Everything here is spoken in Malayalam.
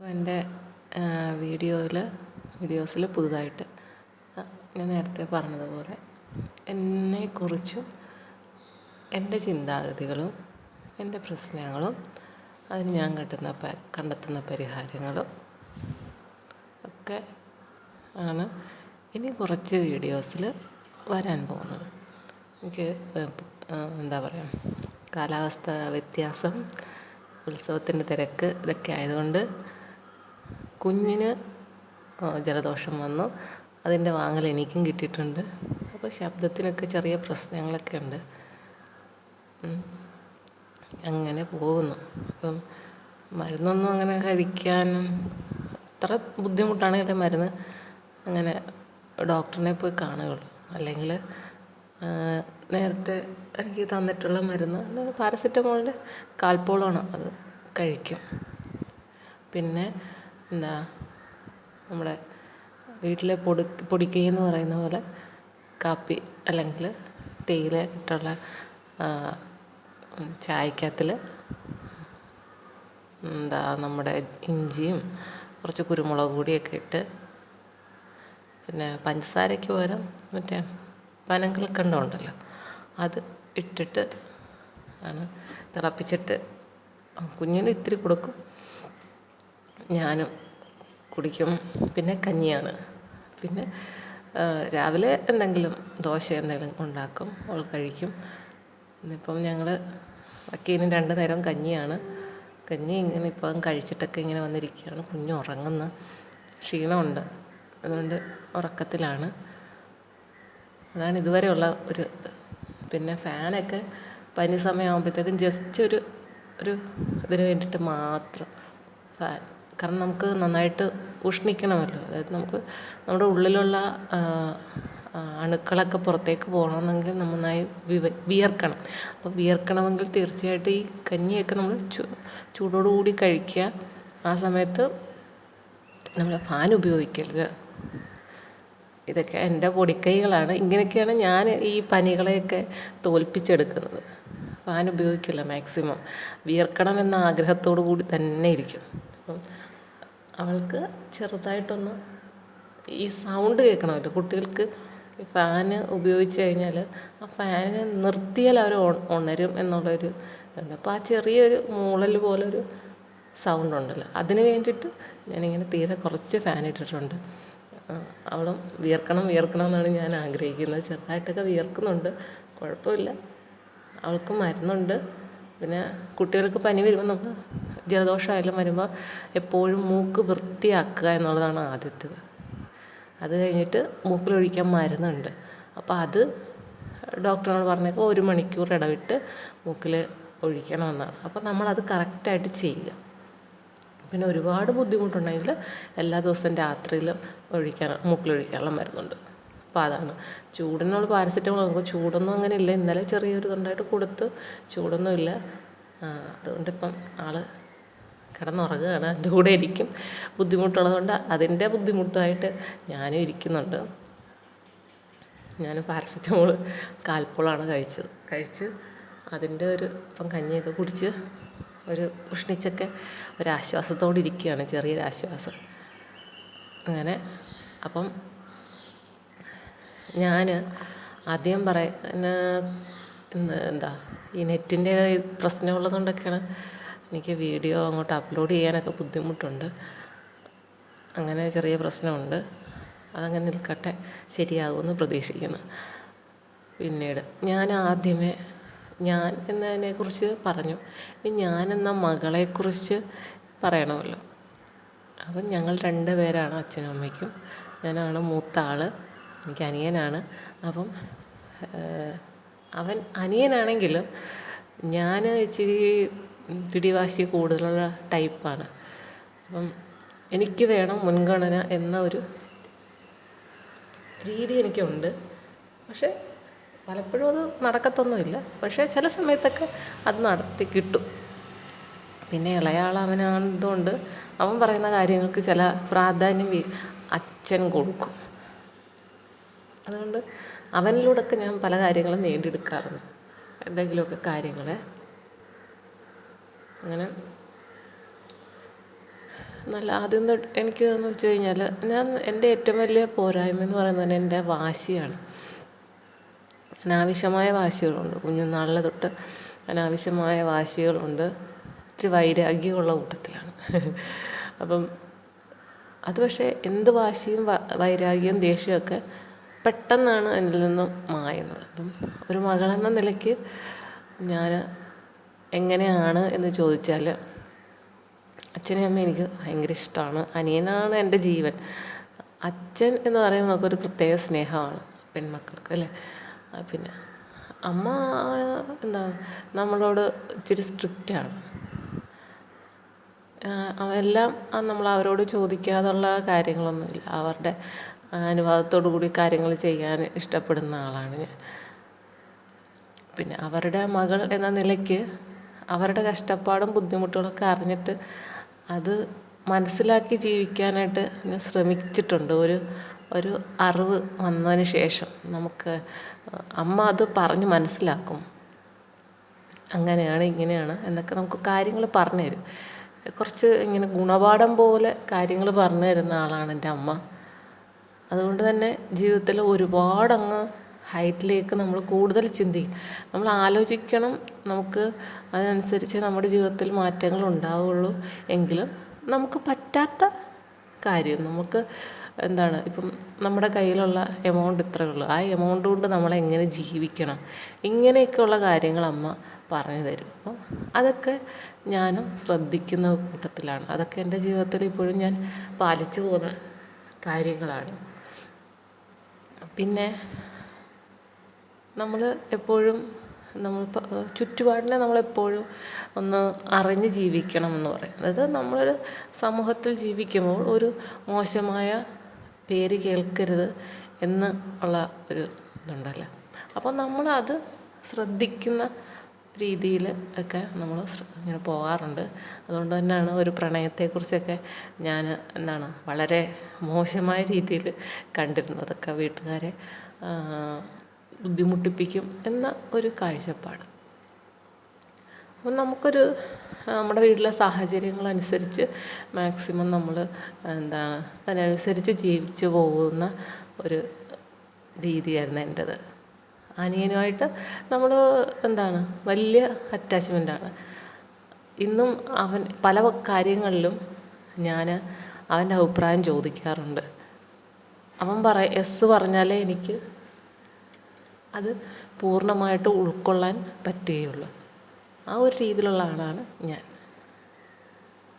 എന്റെ വീഡിയോയിൽ വീഡിയോസിൽ പുതുതായിട്ട് ഞാൻ നേരത്തെ പറഞ്ഞതുപോലെ എന്നെക്കുറിച്ചും എന്റെ ചിന്താഗതികളും എന്റെ പ്രശ്നങ്ങളും അതിന് ഞാൻ കിട്ടുന്ന കണ്ടെത്തുന്ന പരിഹാരങ്ങളും ഒക്കെ ആണ് ഇനി കുറച്ച് വീഡിയോസിൽ വരാൻ പോകുന്നത്. എനിക്ക് എന്താ പറയുക കാലാവസ്ഥ വ്യത്യാസം ഉത്സവത്തിന്റെ തിരക്ക് ഇതൊക്കെ ആയതുകൊണ്ട് കുഞ്ഞിന് ജലദോഷം വന്നു. അതിന്റെ വാങ്ങൽ എനിക്കും കിട്ടിയിട്ടുണ്ട്. അപ്പോൾ ശബ്ദത്തിനൊക്കെ ചെറിയ പ്രശ്നങ്ങളൊക്കെ ഉണ്ട്. അങ്ങനെ പോകുന്നു. അപ്പം മരുന്നൊന്നും അങ്ങനെ കഴിക്കാനും അത്ര ബുദ്ധിമുട്ടാണെങ്കിലും മരുന്ന് അങ്ങനെ ഡോക്ടറിനെ പോയി കാണുകയുള്ളൂ. അല്ലെങ്കിൽ നേരത്തെ എനിക്ക് തന്നിട്ടുള്ള മരുന്ന് പാരസെറ്റമോളിന്റെ കാൽപോളാണ് അത് കഴിക്കും. പിന്നെ എന്താ നമ്മുടെ വീട്ടിലെ പൊടി പൊടിക്കൈ പറയുന്ന പോലെ കാപ്പി അല്ലെങ്കിൽ തേയില ഇട്ടുള്ള ചായക്കകത്തിൽ എന്താ നമ്മുടെ ഇഞ്ചിയും കുറച്ച് കുരുമുളക് പൊടിയൊക്കെ ഇട്ട് പിന്നെ പഞ്ചസാരയ്ക്ക് പകരം മറ്റേ പനങ്കൽക്കണ്ടം ഉണ്ടല്ലോ അത് ഇട്ടിട്ട് ആണ് തിളപ്പിച്ചിട്ട് കുഞ്ഞിന് ഇത്തിരി കൊടുക്കും. ഞാനും കുടിക്കും. പിന്നെ കഞ്ഞിയാണ്. പിന്നെ രാവിലെ എന്തെങ്കിലും ദോശ എന്തെങ്കിലും ഉണ്ടാക്കും. അവൾ കഴിക്കും. ഇന്നിപ്പം ഞങ്ങൾ അക്കീന് രണ്ട് നേരം കഞ്ഞിയാണ്. കഞ്ഞി ഇങ്ങനെ ഇപ്പം കഴിച്ചിട്ടൊക്കെ ഇങ്ങനെ വന്നിരിക്കുകയാണ്. കുഞ്ഞ് ഉറങ്ങുന്ന ക്ഷീണമുണ്ട്. അതുകൊണ്ട് ഉറക്കത്തിലാണ്. അതാണ് ഇതുവരെയുള്ള ഒരു ഇത്. പിന്നെ ഫാനൊക്കെ പനി സമയമാകുമ്പോഴത്തേക്കും ജസ്റ്റ് ഒരു ഒരു ഇതിന് വേണ്ടിയിട്ട് മാത്രം ഫാൻ. കാരണം നമുക്ക് നന്നായിട്ട് ഉഷ്ണിക്കണമല്ലോ അതായത് നമുക്ക് നമ്മുടെ ഉള്ളിലുള്ള അണുക്കളൊക്കെ പുറത്തേക്ക് പോകണമെന്നെങ്കിൽ നന്നായി വിയർക്കണം. അപ്പോൾ വിയർക്കണമെങ്കിൽ തീർച്ചയായിട്ടും ഈ കഞ്ഞിയൊക്കെ നമ്മൾ ചൂടോടുകൂടി കഴിക്കുക. ആ സമയത്ത് നമ്മൾ ഫാൻ ഉപയോഗിക്കരുത്. ഇതൊക്കെ എന്റെ പൊടിക്കൈകളാണ്. ഇങ്ങനെയൊക്കെയാണ് ഞാൻ ഈ പനികളെയൊക്കെ തോൽപ്പിച്ചെടുക്കുന്നത്. ഫാൻ ഉപയോഗിക്കില്ല മാക്സിമം. വിയർക്കണമെന്ന ആഗ്രഹത്തോടു കൂടി തന്നെ ഇരിക്കും. അപ്പം അവൾക്ക് ചെറുതായിട്ടൊന്ന് ഈ സൗണ്ട് കേൾക്കണമല്ലോ. കുട്ടികൾക്ക് ഫാന് ഉപയോഗിച്ച് കഴിഞ്ഞാൽ ആ ഫാന് നിർത്തിയാൽ അവർ ഉണരും എന്നുള്ളൊരു ഇതുണ്ട്. അപ്പോൾ ആ ചെറിയൊരു മൂളൽ പോലൊരു സൗണ്ട് ഉണ്ടല്ലോ. അതിന് വേണ്ടിയിട്ട് ഞാനിങ്ങനെ തീരെ കുറച്ച് ഫാൻ ഇട്ടിട്ടുണ്ട്. അവളും വിയർക്കണം വിയർക്കണം എന്നാണ് ഞാൻ ആഗ്രഹിക്കുന്നത്. ചെറുതായിട്ടൊക്കെ വിയർക്കുന്നുണ്ട്. കുഴപ്പമില്ല. അവൾക്ക് മരുന്നുണ്ട്. പിന്നെ കുട്ടികൾക്ക് പനി വരുമ്പോൾ നമുക്ക് ജലദോഷമായാലും വരുമ്പോൾ എപ്പോഴും മൂക്ക് വൃത്തിയാക്കുക എന്നുള്ളതാണ് ആദ്യത്തേത്. അത് കഴിഞ്ഞിട്ട് മൂക്കിലൊഴിക്കാൻ മരുന്നുണ്ട്. അപ്പോൾ അത് ഡോക്ടറിനോട് പറഞ്ഞേക്കുക ഒരു മണിക്കൂർ ഇടവിട്ട് മൂക്കിൽ ഒഴിക്കണമെന്നാണ്. അപ്പോൾ നമ്മളത് കറക്റ്റായിട്ട് ചെയ്യുക. പിന്നെ ഒരുപാട് ബുദ്ധിമുട്ടുണ്ടെങ്കിൽ എല്ലാ ദിവസവും രാത്രിയിൽ ഒഴിക്കാൻ മൂക്കിലൊഴിക്കാനുള്ള മരുന്നുണ്ട്. അപ്പോൾ അതാണ്. ചൂടിനുള്ള പാരസെറ്റമോൾ നോക്കുമ്പോൾ ചൂടൊന്നും അങ്ങനെ ഇല്ല. ഇന്നലെ ചെറിയൊരു ഇതുണ്ടായിട്ട് കൊടുത്ത് ചൂടൊന്നും ഇല്ല. അതുകൊണ്ടിപ്പം ആൾ കിടന്നുറങ്ങുകയാണ്. എന്റെ കൂടെ ഇരിക്കും. ബുദ്ധിമുട്ടുള്ളതുകൊണ്ട് അതിന്റെ ബുദ്ധിമുട്ടായിട്ട് ഞാനും ഇരിക്കുന്നുണ്ട്. ഞാൻ പാരസെറ്റമോൾ കാൽപ്പോളാണ് കഴിച്ചത്. കഴിച്ച് അതിന്റെ ഒരു ഇപ്പം കഞ്ഞിയൊക്കെ കുടിച്ച് ഒരു ഉഷ്ണിച്ചൊക്കെ ഒരാശ്വാസത്തോടെ ഇരിക്കുകയാണ്. ചെറിയൊരാശ്വാസം. അങ്ങനെ അപ്പം ഞാൻ ആദ്യം പറയുന്ന എന്താ ഈ നെറ്റിന്റെ പ്രശ്നമുള്ളത് കൊണ്ടൊക്കെയാണ് എനിക്ക് വീഡിയോ അങ്ങോട്ട് അപ്ലോഡ് ചെയ്യാനൊക്കെ ബുദ്ധിമുട്ടുണ്ട്. അങ്ങനെ ചെറിയ പ്രശ്നമുണ്ട്. അതങ്ങനെ നിൽക്കട്ടെ. ശരിയാകുമെന്ന് പ്രതീക്ഷിക്കുന്നു. പിന്നീട് ഞാൻ ആദ്യമേ ഞാൻ എന്നതിനെക്കുറിച്ച് പറഞ്ഞു. ഇനി ഞാൻ എന്ന മകളെക്കുറിച്ച് പറയണമല്ലോ. അപ്പം ഞങ്ങൾ രണ്ട് പേരാണ് അച്ഛനും അമ്മയ്ക്കും. ഞാനാണ് മൂത്ത ആൾ എനിക്ക് അനിയനാണ്. അപ്പം അവൻ അനിയനാണെങ്കിലും ഞാൻ ഇച്ചിരി പിടിവാശി കൂടുതലുള്ള ടൈപ്പാണ്. അപ്പം എനിക്ക് വേണം മുൻഗണന എന്ന ഒരു രീതി എനിക്കുണ്ട്. പക്ഷേ പലപ്പോഴും അത് നടക്കത്തൊന്നുമില്ല. പക്ഷേ ചില സമയത്തൊക്കെ അത് നടത്തി കിട്ടും. പിന്നെ ഇളയാൾ അവൻ പറയുന്ന കാര്യങ്ങൾക്ക് ചില പ്രാധാന്യം അച്ഛൻ കൊടുക്കും. അതുകൊണ്ട് അവനിലൂടെയൊക്കെ ഞാൻ പല കാര്യങ്ങളും നേടിയെടുക്കാറുണ്ട്. എന്തെങ്കിലുമൊക്കെ കാര്യങ്ങൾ അങ്ങനെ. നല്ല ആദ്യം തൊട്ട് എനിക്ക് എന്ന് വെച്ച് കഴിഞ്ഞാൽ ഞാൻ എന്റെ ഏറ്റവും വലിയ പോരായ്മ എന്ന് പറയുന്നത് എന്റെ വാശിയാണ്. അനാവശ്യമായ വാശികളുണ്ട്. കുഞ്ഞുനാളിലെ തൊട്ട് അനാവശ്യമായ വാശികളുണ്ട്. ഇത്തിരി വൈരാഗ്യമുള്ള കൂട്ടത്തിലാണ്. അപ്പം അത് പക്ഷേ എന്ത് വാശിയും വൈരാഗ്യവും ദേഷ്യമൊക്കെ പെട്ടെന്നാണ് എന്നിൽ നിന്നും മായുന്നത്. അപ്പം ഒരു മകളെന്ന നിലയ്ക്ക് ഞാൻ എങ്ങനെയാണ് എന്ന് ചോദിച്ചാൽ അച്ഛനും അമ്മയും എനിക്ക് ഭയങ്കര ഇഷ്ടമാണ്. അനിയനാണ് എന്റെ ജീവൻ. അച്ഛൻ എന്ന് പറയുമ്പോൾ നമുക്കൊരു പ്രത്യേക സ്നേഹമാണ് പെൺമക്കൾക്ക് അല്ലേ? പിന്നെ അമ്മ എന്താ നമ്മളോട് ഇച്ചിരി സ്ട്രിക്റ്റാണ് എല്ലാം നമ്മൾ അവരോട് ചോദിക്കാതുള്ള കാര്യങ്ങളൊന്നുമില്ല. അവരുടെ അനുവാദത്തോടു കൂടി കാര്യങ്ങൾ ചെയ്യാൻ ഇഷ്ടപ്പെടുന്ന ആളാണ് ഞാൻ. പിന്നെ അവരുടെ മകൾ എന്ന നിലയ്ക്ക് അവരുടെ കഷ്ടപ്പാടും ബുദ്ധിമുട്ടുകളൊക്കെ അറിഞ്ഞിട്ട് അത് മനസ്സിലാക്കി ജീവിക്കാനായിട്ട് ഞാൻ ശ്രമിച്ചിട്ടുണ്ട്. ഒരു ഒരു അറിവ് വന്നതിന് ശേഷം നമുക്ക് അമ്മ അത് പറഞ്ഞ് മനസ്സിലാക്കും. അങ്ങനെയാണ് ഇങ്ങനെയാണ് എന്നൊക്കെ നമുക്ക് കാര്യങ്ങൾ പറഞ്ഞു തരും. കുറച്ച് ഇങ്ങനെ ഗുണപാഠം പോലെ കാര്യങ്ങൾ പറഞ്ഞു തരുന്ന ആളാണ് എന്റെ അമ്മ. അതുകൊണ്ട് തന്നെ ജീവിതത്തിൽ ഒരുപാടങ്ങ് ഹൈറ്റിലേക്ക് നമ്മൾ കൂടുതൽ ചിന്തിക്കും. നമ്മൾ ആലോചിക്കണം നമുക്ക് അതിനനുസരിച്ച് നമ്മുടെ ജീവിതത്തിൽ മാറ്റങ്ങൾ ഉണ്ടാവുകയുള്ളൂ എങ്കിലും നമുക്ക് പറ്റാത്ത കാര്യം. നമുക്ക് എന്താണ് ഇപ്പം നമ്മുടെ കയ്യിലുള്ള എമൗണ്ട് ഇത്രയേ ഉള്ളൂ. ആ എമൗണ്ട് കൊണ്ട് നമ്മൾ എങ്ങനെ ജീവിക്കണം? ഇങ്ങനെയൊക്കെയുള്ള കാര്യങ്ങൾ അമ്മ പറഞ്ഞു തരും. അപ്പം അതൊക്കെ ഞാനും ശ്രദ്ധിക്കുന്ന കൂട്ടത്തിലാണ്. അതൊക്കെ എന്റെ ജീവിതത്തിൽ ഇപ്പോഴും ഞാൻ പാലിച്ചു പോകുന്ന കാര്യങ്ങളാണ്. പിന്നെ നമ്മൾ എപ്പോഴും നമ്മൾ ചുറ്റുപാടിനെ നമ്മളെപ്പോഴും ഒന്ന് അറിഞ്ഞ് ജീവിക്കണം എന്ന് പറയും. അതായത് നമ്മളൊരു സമൂഹത്തിൽ ജീവിക്കുമ്പോൾ ഒരു മോശമായ പേര് കേൾക്കരുത് എന്ന് ഉള്ള ഒരു ഇതുണ്ടല്ലോ. അപ്പോൾ നമ്മളത് ശ്രദ്ധിക്കുന്ന രീതിയിൽ ഒക്കെ നമ്മൾ ഇങ്ങനെ പോകാറുണ്ട്. അതുകൊണ്ട് തന്നെയാണ് ഒരു പ്രണയത്തെക്കുറിച്ചൊക്കെ ഞാൻ എന്താണ് വളരെ മോശമായ രീതിയിൽ കണ്ടിരുന്നതൊക്കെ വീട്ടുകാരെ ബുദ്ധിമുട്ടിപ്പിക്കും എന്ന ഒരു കാഴ്ചപ്പാട്. അപ്പം നമുക്കൊരു നമ്മുടെ വീട്ടിലെ സാഹചര്യങ്ങളനുസരിച്ച് മാക്സിമം നമ്മൾ എന്താണ് അതിനനുസരിച്ച് ജീവിച്ചു പോകുന്ന ഒരു രീതിയായിരുന്നു എന്റേത്. അനിയനുമായിട്ട് നമ്മൾ എന്താണ് വലിയ അറ്റാച്ച്മെന്റാണ്. ഇന്നും അവൻ പല കാര്യങ്ങളിലും ഞാൻ അവന്റെ അഭിപ്രായം ചോദിക്കാറുണ്ട്. അവൻ പറ എസ് പറഞ്ഞാലേ എനിക്ക് അത് പൂർണമായിട്ട് ഉൾക്കൊള്ളാൻ പറ്റുകയുള്ളു. ആ ഒരു രീതിയിലുള്ള ആളാണ് ഞാൻ.